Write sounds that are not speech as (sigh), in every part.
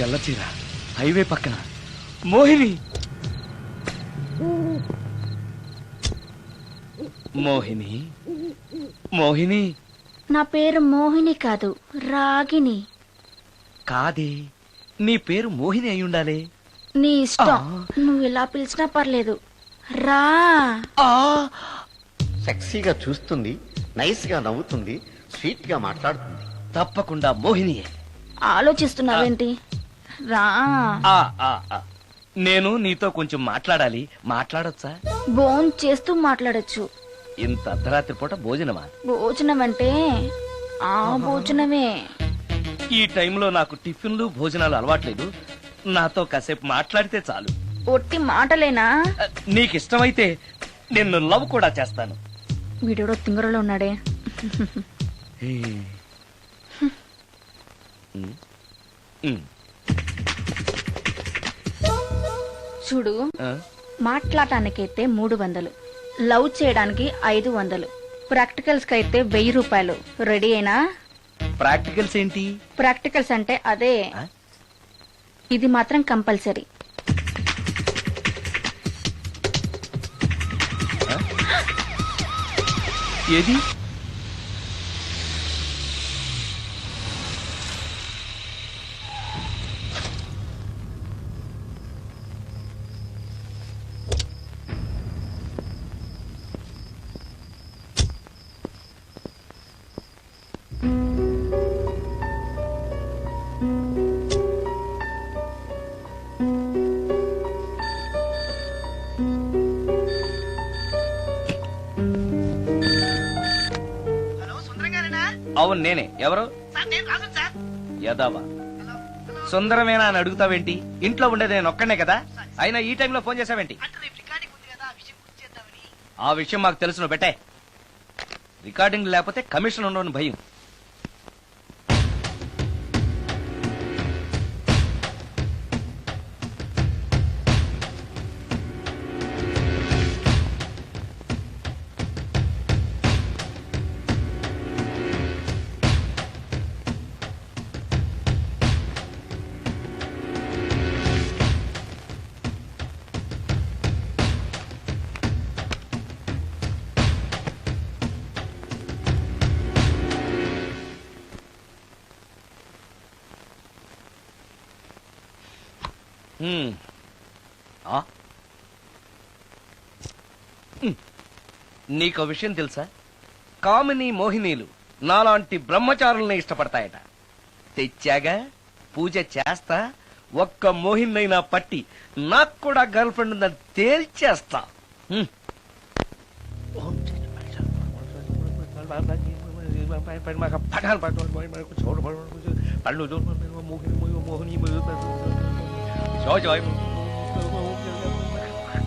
తెల్ల చీర. హైవే పక్కన. మోహిని! మోహిని? మోహిని? నా పేరు మోహిని కాదు రాగిని. కాదే నీ పేరు మోహిని అయి ఉండాలి. నీ ఇష్టం. నువ్వు ఇలా పిలిచినా పర్లేదు. రా. సెక్సీగా చూస్తుంది నైస్గా నవ్వుతుంది స్వీట్గా మాట్లాడుతుంది. తప్పకుండా మోహినియే. ఆలోచిస్తున్నావేంటి? రా. ఆ, ఆ, ఆ. నేను నీతో కొంచెం మాట్లాడాలి. మాట్లాడొచ్చా? బోన్ చేస్తూ మాట్లాడొచ్చు. ఇంత అర్ధరాత్రి పూట భోజనమా? భోజనం అంటే ఆ భోజనమే. ఈ టైంలో నాకు టిఫిన్లు భోజనాలు అలవాట్లేదు. నాతో కాసేపు మాట్లాడితే చాలు. ఒట్టి మాటలేనా? ఆ, నీకు ఇష్టమైతే నిన్ను లవ్ కూడా చేస్తాను. వీడెవడో తింగరలో ఉన్నాడే. చూడు? మాట్లాడటానికైతే మూడు వందలు. లవ్ చేయడానికి ఐదు వందలు. ప్రాక్టికల్స్కి అయితే వెయ్యి రూపాయలు. రెడీ అయినా? ప్రాక్టికల్స్ ఏంటి? ప్రాక్టికల్స్ అంటే అదే? ఇది మాత్రం కంపల్సరీ. ఏది? అవును నేనే. ఎవరు? యదావా. సుందరమేనా అని అడుగుతావేంటి? ఇంట్లో ఉండేది నేను ఒక్కనే కదా? అయినా ఈ టైంలో ఫోన్ చేసావేంటి ఆ విషయం మాకు తెలుసును పెట్టే. రికార్డింగ్ లేకపోతే కమిషన్ ఉండవని భయం. నీకో విషయం తెలుసా కామిని మోహినీలు నాలాంటి బ్రహ్మచారుల్ని ఇష్టపడతాయట తెచ్చాగా పూజ చేస్తా ఒక్క మోహినైనా పట్టి నాకు కూడా గర్ల్ ఫ్రెండ్ ఉందని తేల్చేస్తా హ్మ్. మోహిని మోహిని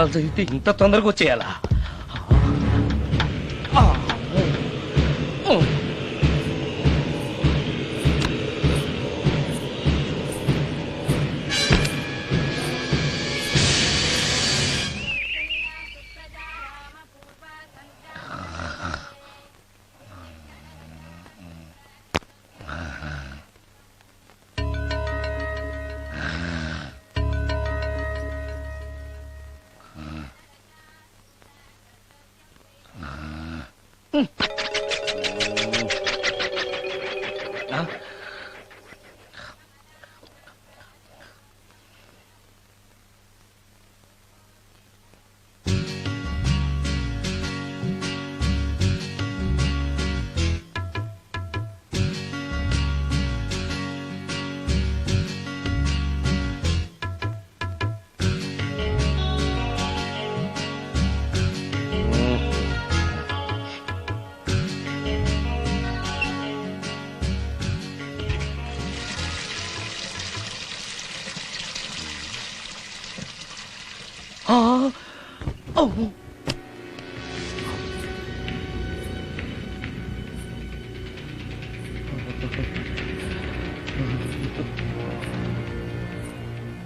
మంత్రాలు చదివితే ఇంత తొందరగా వచ్చేయాలా?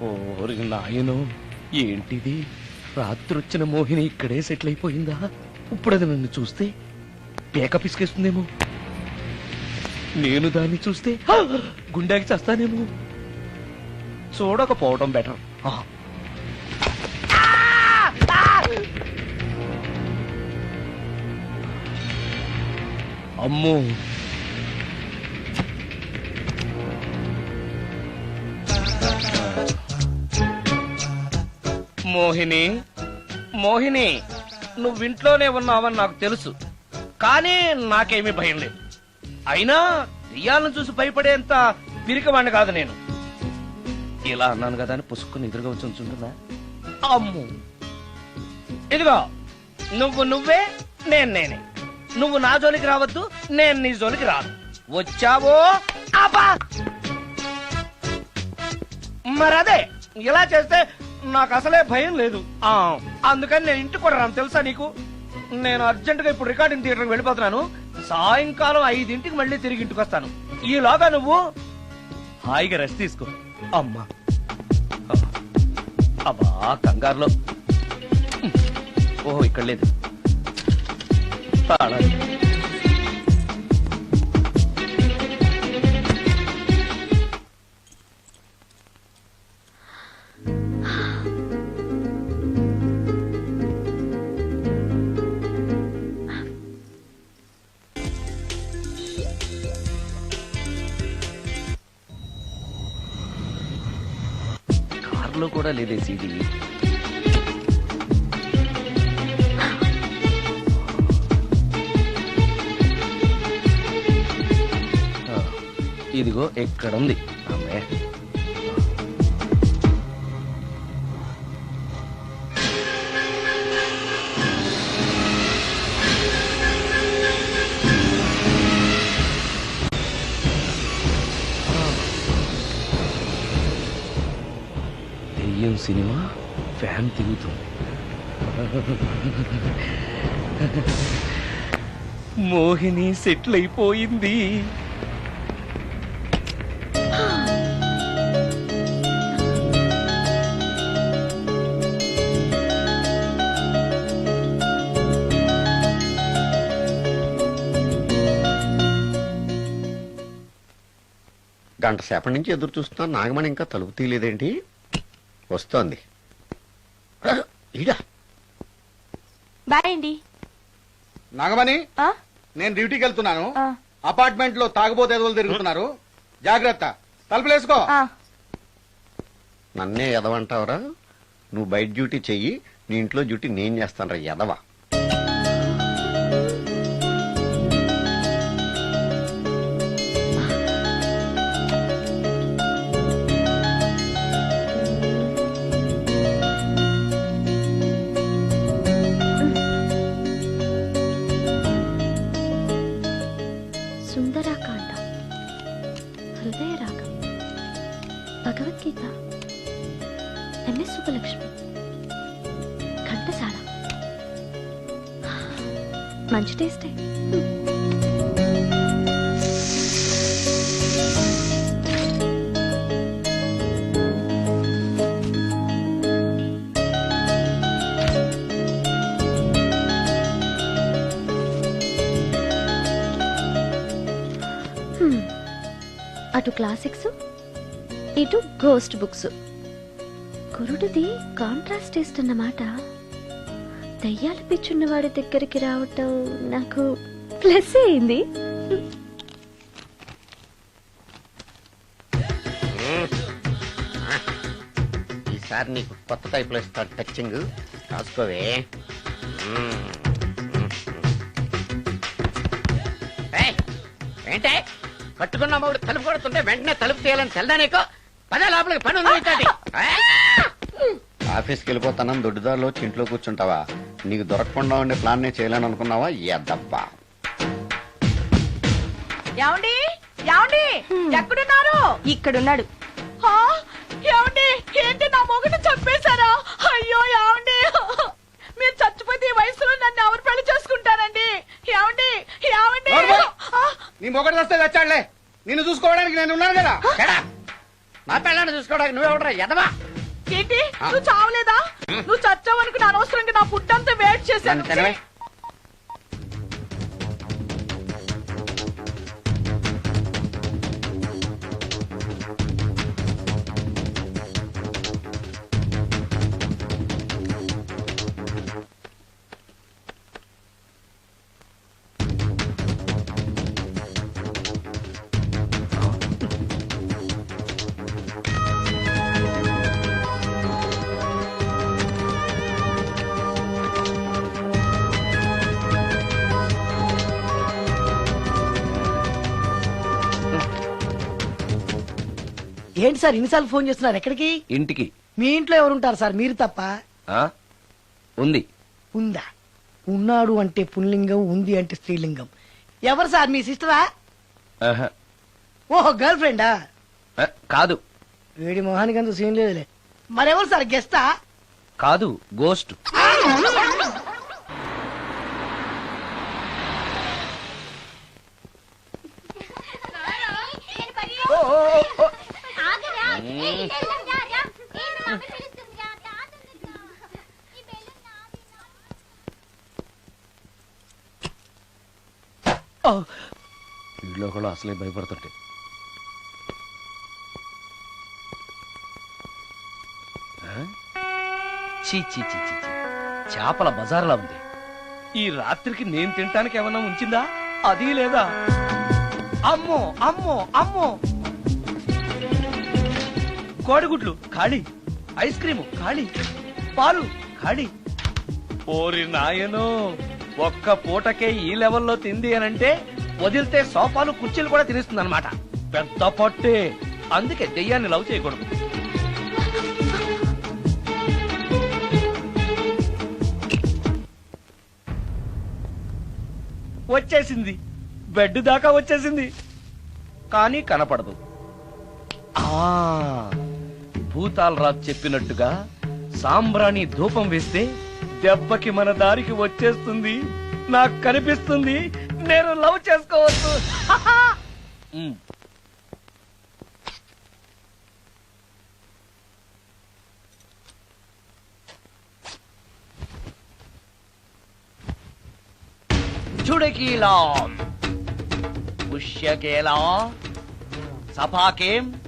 ఓరి నాయను ఏంటిది? రాత్రొచ్చిన మోహిని ఇక్కడే సెటిల్ అయిపోయిందా? ఇప్పుడు అది నన్ను చూస్తే పేక పిసికేస్తుందేమో. నేను దాన్ని చూస్తే! గుండెకి చస్తానేమో. చూడకపోవడం బెటర్. అమ్మో. మోహిని మోహిని నువ్వు ఇంట్లోనే ఉన్నావని నాకు తెలుసు. కానీ నాకేమీ భయం లేదు. అయినా దెయ్యాలను చూసి భయపడేంత పిరికవాణ్ణి కాదు నేను. ఇలా అన్నాను కదా అని పుసుక్కుని ఎదురుగా వచ్చి ఉంచుంటుందా అమ్ము. ఇదిగో నువ్వు నువ్వే నేను నేనే. నువ్వు నా జోలికి రావద్దు నేను నీ జోలికి రాను. వచ్చావో అబ్బా మరదే ఇలా చేస్తే నాకు అసలే భయం లేదు. ఆ అందుకని నేను ఇంటికి కూడా రాను తెలుసా నీకు? నేను అర్జెంటుగా ఇప్పుడు రికార్డింగ్ థియేటర్కి వెళ్ళిపోతున్నాను. సాయంకాలం ఐదింటికి మళ్ళీ తిరిగి ఇంటికి వస్తాను. ఈలోగా నువ్వు హాయిగా రెస్ట్ తీసుకో. అమ్మా. అబ్బా కంగారులో. ఓహో ఇక్కడ లేదు తాళాలు. కార్లో కూడా లేదే సీడీ ఇదిగో ఎక్కడుంది? అమ్మే. దెయ్యం సినిమా? ఫ్యాన్ తిరుగుతుంది. మోహిని సెటిల్ అయిపోయింది. గంట సేపటి నుంచి ఎదురు చూస్తున్నా నాగమణి ఇంకా తలుపు తీయలేదేంటి? వస్తోంది. బాయ్ అండి. నాగమణి ఆ? నేను డ్యూటీకి వెళ్తున్నాను. ఆ. అపార్ట్మెంట్లో తాగుబోతు ఎదవలు తిరుగుతున్నారు. జాగ్రత్త. తలుపులేసుకో ఆ. నన్నే ఎదవంటావురా? నువ్వు బయట డ్యూటీ చెయ్యి నీ ఇంట్లో డ్యూటీ నేను చేస్తాను ఎదవ? మంచి టేస్టే hmm. అటు క్లాసిక్స్ ఇటు గోస్ట్ బుక్స్ కురుడిది కాంట్రాస్ట్ టేస్ట్ అన్నమాట. దయ్యాల పిచ్చున్న వాడి దగ్గరికి రావటం నాకు ప్లస్ అయింది. ఈసారి నీకు కొత్త టైప్లో ఇస్తాను టచ్చింగ్ రాసుకోవే. ఏంటే? కట్టుకున్న మూడు తలుపు కొడుతుంటే వెంటనే తలుపు తీయాలని తెల్దా నీకు? పదే లోపలికి పని ఉంది! (laughs) ఆఫీస్కి వెళ్ళిపోతానని దొడ్డిదారిలో ఇంట్లో కూర్చుంటావా? నీకు దొరకకుండా ఉండే ప్లాన్ నేను చేయలేను అనుకున్నావా ఎద్దబ్బా. ఏమండి? ఏమండి? ఎక్కడున్నారు? ఇక్కడున్నాడు. హా? ఏమండి? ఏంటి నా మొగటి చంపేశారా? అయ్యో ఏమండి? మీరు చచ్చిపోతే ఈ వయసులో నన్ను ఎవరు పెళ్ళి చేసుకుంటారండి? ఏమండి? ఏమండి? నీ మొగటి వస్తే తెచ్చాడులే. నిన్ను చూసుకోవడానికి నేను ఉన్నాను కదా. ఎడా? నా పెళ్ళాన్ని చూసుకోవడానికి నువ్వెవడరా? ఎదవా. ఏంటి? నువ్వు చావలేదా? నువ్వు చచ్చావనుకుని అనవసరంగా నా ఫుడ్ అంతా వేట్ చేశాను. ఏంటి సార్ ఇన్నిసార్లు ఫోన్ చేస్తున్నారు? ఎక్కడికి? ఇంటికి. మీ ఇంట్లో ఎవరుంటారు సార్? మీరు తప్ప? ఆ? ఉంది. ఉందా? ఉన్నాడు అంటే పుల్లింగం ఉంది అంటే స్త్రీలింగం. ఎవరు సార్? మీ సిస్టరా? ఆహా. ఓహో గర్ల్ ఫ్రెండా? ఆ, కాదు. వేడి మొహానికి అంత సీన్ లేదులే. మరెవరు సార్? గెస్టా? కాదు గోస్ట్. వీళ్ళు కూడా అసలే భయపడుతుంటే. చీ చీ చీ చీ. చేపల బజార్లా ఉంది. ఈ రాత్రికి నేను తినటానికి ఏమన్నా ఉంచిందా? అది లేదా? అమ్మో అమ్మో అమ్మో. కోడిగుడ్లు ఖాళీ ఐస్ క్రీము ఖాళీ పాలు ఖాళీ. ఓరి నాయనో ఒక్క పూటకే ఈ లెవెల్లో తింది అనంటే వదిలితే సోఫాలు కుర్చీలు కూడా తినేస్తుంది పెద్ద పట్టే. అందుకే దెయ్యాన్ని లవ్ చేయకూడదు. వచ్చేసింది. బెడ్ దాకా వచ్చేసింది. కానీ కనపడదు. ఆ. భూతాలరాజు చెప్పినట్టుగా సాంబ్రాణి ధూపం వేస్తే దెబ్బకి మన దారికి వచ్చేస్తుంది. నాకు కనిపిస్తుంది. నేను లవ్ చేసుకోవచ్చు. ఉమ్. చుడకీలాం. పుష్యకేలా సపాకేం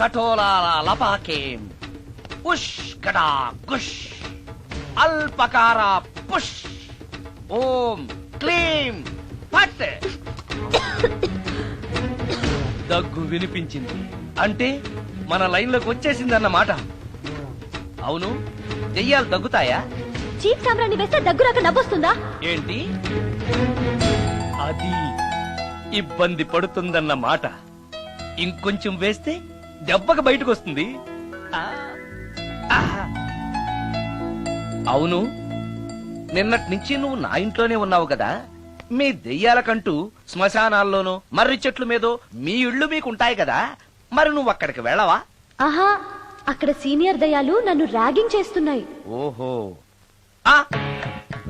కఠోలాల లపాకేం ఉష్ కటా కుష్ అల్పకార పుష్ ఓం క్లీం ఫట్ దగ్గు వినిపించింది. అంటే మన లైన్లోకి వచ్చేసిందన్నమాట. అవును దెయ్యాలు దగ్గుతాయా? చీప్ సాంబ్రాన్ని వేస్తే దగ్గురాక నవ్వొస్తుందా? ఏంటి? అది ఇబ్బంది పడుతుందన్న మాట ఇంకొంచెం వేస్తే దెబ్బకి బయటకు వస్తుంది. అవును నిన్నటి నుంచి నువ్వు నా ఇంట్లోనే ఉన్నావు కదా. మీ దెయ్యాలకంటూ శ్మశానాల్లోనూ మర్రి చెట్ల మీదో మీ ఇళ్ళు మీకుంటాయి కదా. మరి నువ్వు అక్కడికి వెళ్ళవా? ఆహా అక్కడ సీనియర్ దయాలు నన్ను ర్యాగింగ్ చేస్తున్నాయి. ఓహో. ఆ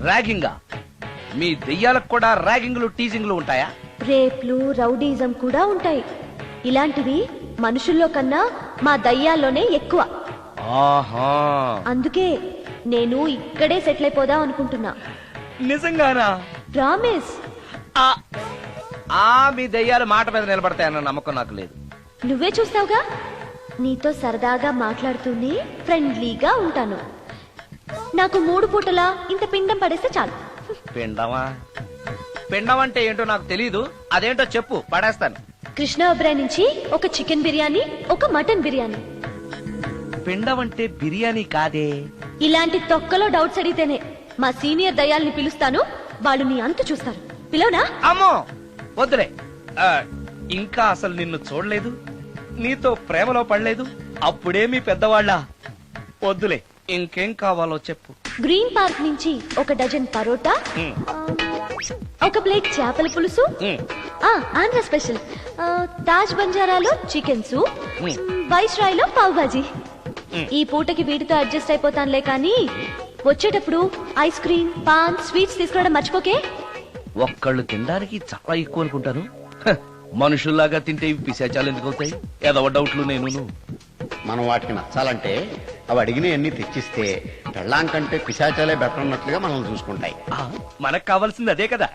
ర్యాగింగా? మీ దెయ్యాలకు కూడా ర్యాగింగ్లు టీజింగ్లు ఉంటాయా? రేప్లు రౌడీజం కూడా ఉంటాయి. ఇలాంటివి మనుషుల్లో కన్నా మా దయ్యాల్లోనే ఎక్కువ. ఆహా. అందుకే నేను ఇక్కడే సెటిల్ అయిపోదాం అనుకుంటున్నా. నిజంగానా? ప్రామిస్. ఆ ఆ, మీ దెయ్యాలు మాట మీద నిలబడతాయన్న నమ్మకం నాకు లేదు. నువ్వే చూస్తావుగా? నీతో సరదాగా మాట్లాడుతూనే ఫ్రెండ్లీగా ఉంటాను. నాకు మూడు పూటలా ఇంత పిండం పడేస్తే చాలు. పిండమా? పిండం అంటే ఏంటో నాకు తెలీదు. అదేంటో చెప్పు పడేస్తాను. కృష్ణ ఒబ్రాయ్ నుంచి ఒక చికెన్ బిర్యానీ ఒక మటన్ బిర్యానీ. పిండం అంటే బిర్యానీ కాదే? ఇలాంటి తొక్కలో డౌట్స్ అడిగితేనే మా సీనియర్ దయాల్ని పిలుస్తాను వాళ్ళు నీ అంతు చూస్తారు. పిలవనా? అమ్మో! వద్దులే. ఆ, ఇంకా అసలు నిన్ను చూడలేదు నీతో ప్రేమలో పడలేదు అప్పుడే మీ పెద్దవాళ్ళ. వద్దులే ఇంకేం కావాలో చెప్పు. గ్రీన్ పార్క్ నుంచి ఒక డజన్ పరోటా ఒక ప్లేట్ చేపల పులుసు. ఆంధ్ర స్పెషల్. తాజ్ బంజారాలో చికెన్ సూప్ ఉమ్. వైస్ రాయ్లో పావ్ భాజీ. ఈ పూటకి వీటితో అడ్జస్ట్ అయిపోతానులే కానీ వచ్చేటప్పుడు ఐస్ క్రీమ్ పాన్ స్వీట్స్ తీసుకురావడం మర్చిపోకే. ఒక్కళ్ళు తినడానికి చాలా ఎక్కువ అనుకుంటాను. మనుషుల్లాగా తింటే పిశాచాలు ఎందుకు అవుతాయి? ఏదో డౌట్లు నేను మనం వాటికి నచ్చాలంటే అవి అడిగినవన్నీ తెచ్చిస్తే పెళ్ళాం కంటే పిశాచాలే బెటర్ ఉన్నట్లుగా మనం చూసుకుంటాయి. మనకు కావాల్సింది అదే కదా.